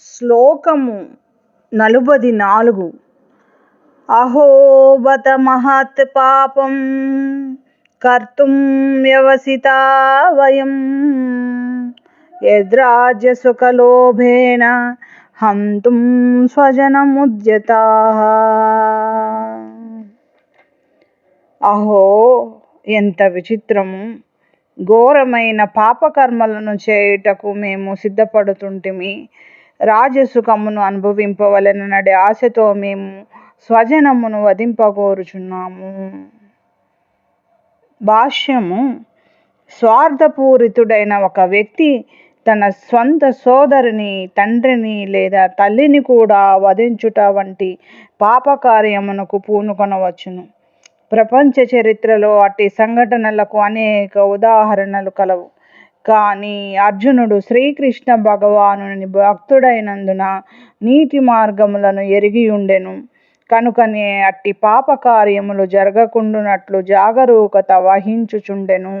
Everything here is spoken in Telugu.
శ్లోకము నలుబది నాలుగు. అహోబత మహత్ పాపం కర్తుం వ్యవసితా వయం. యద్రాజ్యసుఖలోభేణ హంతుం స్వజనముద్యతా. అహో ఎంత విచిత్రము. ఘోరమైన పాపకర్మలను చేయుటకు మేము సిద్ధపడుతుంటిమి. రాజసుఖమును అనుభవింపవలెననడి ఆశతో మేము స్వజనమును వధింపగోరుచున్నాము. భాష్యము స్వార్థపూరితుడైన ఒక వ్యక్తి తన స్వంత సోదరిని తండ్రిని లేదా తల్లిని కూడా వధించుట వంటి పాపకార్యమునకు పూనుకొనవచ్చును. ప్రపంచ చరిత్రలో అట్టి సంఘటనలకు అనేక ఉదాహరణలు కలవు. కానీ అర్జునుడు శ్రీకృష్ణ భగవానుని భక్తుడైనందున నీతి మార్గములను ఎరిగి ఉండెను. కనుకనే అట్టి పాప కార్యములు జరగకుండునట్లు జాగరూకత వహించుచుండెను.